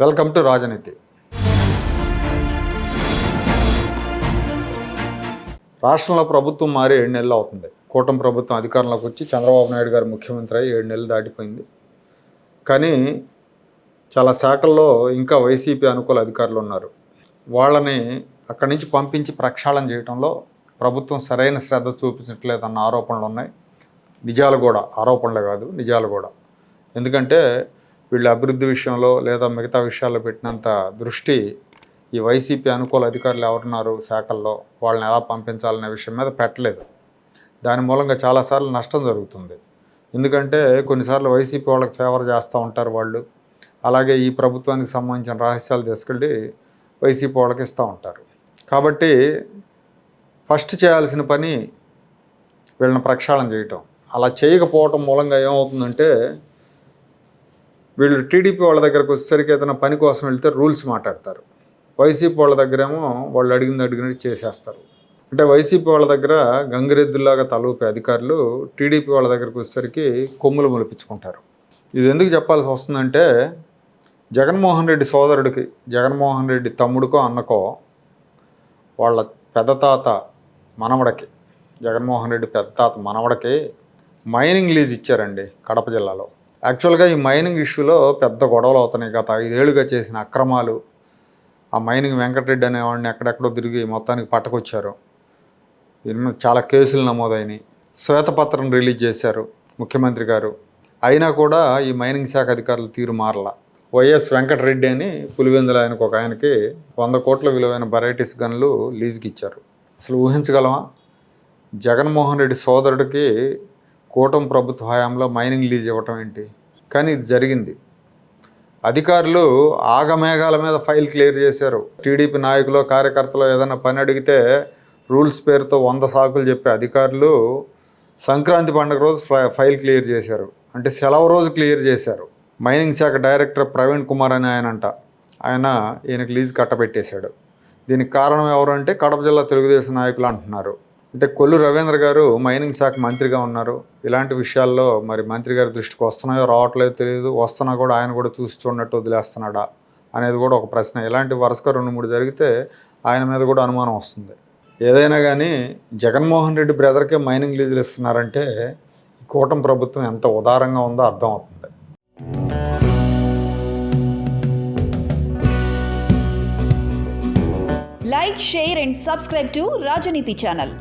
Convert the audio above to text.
Welcome to రాజనీతి. రాష్ట్రంలో ప్రభుత్వం మారి ఏడు నెలలు అవుతుంది. కూటమి ప్రభుత్వం అధికారంలోకి వచ్చి చంద్రబాబు నాయుడు గారు ముఖ్యమంత్రి అయ్యి ఏడు నెలలు దాటిపోయింది. కానీ చాలా శాఖల్లో ఇంకా వైసీపీ అనుకూల అధికారులు ఉన్నారు. వాళ్ళని అక్కడి నుంచి పంపించి ప్రక్షాళన చేయడంలో ప్రభుత్వం సరైన శ్రద్ధ చూపించట్లేదన్న ఆరోపణలు ఉన్నాయి. నిజాలు కూడా ఆరోపణలే కాదు నిజాలు కూడా. ఎందుకంటే వీళ్ళు అభివృద్ధి విషయంలో లేదా మిగతా విషయాల్లో పెట్టినంత దృష్టి ఈ వైసీపీ అనుకూల అధికారులు ఎవరున్నారు శాఖల్లో వాళ్ళని ఎలా పంపించాలనే విషయం మీద పెట్టలేదు. దాని మూలంగా చాలాసార్లు నష్టం జరుగుతుంది. ఎందుకంటే కొన్నిసార్లు వైసీపీ వాళ్ళకి ఫేవర్ చేస్తూ ఉంటారు వాళ్ళు. అలాగే ఈ ప్రభుత్వానికి సంబంధించిన రహస్యాలు తీసుకెళ్ళి వైసీపీ వాళ్ళకి ఇస్తూ ఉంటారు. కాబట్టి ఫస్ట్ చేయాల్సిన పని వీళ్ళని ప్రక్షాళన చేయటం. అలా చేయకపోవటం మూలంగా ఏమవుతుందంటే వీళ్ళు టీడీపీ వాళ్ళ దగ్గరకు వచ్చేసరికి ఏదైనా పని కోసం వెళ్తే రూల్స్ మాట్లాడతారు. వైసీపీ వాళ్ళ దగ్గరేమో వాళ్ళు అడిగింది అడిగినట్టు చేసేస్తారు. అంటే వైసీపీ వాళ్ళ దగ్గర గంగిరెద్దులాగా తలూపే అధికారులు టీడీపీ వాళ్ళ దగ్గరకు వచ్చేసరికి కొమ్ములు మొలిపించుకుంటారు. ఇది ఎందుకు చెప్పాల్సి వస్తుందంటే జగన్మోహన్ రెడ్డి సోదరుడికి జగన్మోహన్ రెడ్డి తమ్ముడికో అన్నకో వాళ్ళ పెద్ద తాత మనవడకి జగన్మోహన్ రెడ్డి పెద్ద తాత మనవడకి మైనింగ్ లీజ్ ఇచ్చారండి కడప జిల్లాలో. యాక్చువల్గా ఈ మైనింగ్ ఇష్యూలో పెద్ద గొడవలు అవుతున్నాయి. గత ఐదేళ్ళుగా చేసిన అక్రమాలు ఆ మైనింగ్ వెంకటరెడ్డి అనేవాడిని ఎక్కడెక్కడో తిరిగి మొత్తానికి పట్టుకొచ్చారు. దీని మీద చాలా కేసులు నమోదైనవి శ్వేతపత్రం రిలీజ్ చేశారు ముఖ్యమంత్రి గారు. అయినా కూడా ఈ మైనింగ్ శాఖ అధికారులు తీరు మారల. వైఎస్ వెంకటరెడ్డి అని పులివెందుల ఆయనకు ఒక ఆయనకి వంద కోట్ల విలువైన వెరైటీస్ గన్లు లీజుకి ఇచ్చారు అసలు ఊహించగలమా? జగన్మోహన్ రెడ్డి సోదరుడికి కూటమి ప్రభుత్వ హయాంలో మైనింగ్ లీజ్ ఇవ్వటం ఏంటి? కానీ ఇది జరిగింది. అధికారులు ఆగమేఘాల మీద ఫైల్ క్లియర్ చేశారు. టీడీపీ నాయకులు కార్యకర్తలు ఏదైనా పని అడిగితే రూల్స్ పేరుతో వంద సాకులు చెప్పే అధికారులు సంక్రాంతి పండుగ రోజు ఫై- ఫైల్ క్లియర్ చేశారు. అంటే సెలవు రోజు క్లియర్ చేశారు. మైనింగ్ శాఖ డైరెక్టర్ ప్రవీణ్ కుమార్ అని ఆయన అంట ఆయన ఈయనకి లీజ్ కట్టబెట్టేశాడు. దీనికి కారణం ఎవరంటే కడప జిల్లా తెలుగుదేశం నాయకులు అంటున్నారు. అంటే కొల్లు రవీంద్ర గారు మైనింగ్ శాఖ మంత్రిగా ఉన్నారు. ఇలాంటి విషయాల్లో మరి మంత్రి గారి దృష్టికి వస్తున్నాయో రావట్లేదో తెలియదు. వస్తున్నా కూడా ఆయన కూడా చూసి చూడనట్టు వదిలేస్తున్నాడా అనేది కూడా ఒక ప్రశ్న. ఇలాంటి వరుసగా రెండు మూడు జరిగితే ఆయన మీద కూడా అనుమానం వస్తుంది. ఏదైనా కానీ జగన్మోహన్ రెడ్డి బ్రదర్కే మైనింగ్ లీజులు ఇస్తున్నారంటే ఈ కూటమి ప్రభుత్వం ఎంత ఉదారంగా ఉందో అర్థమవుతుంది like share and subscribe to Rajneeti channel.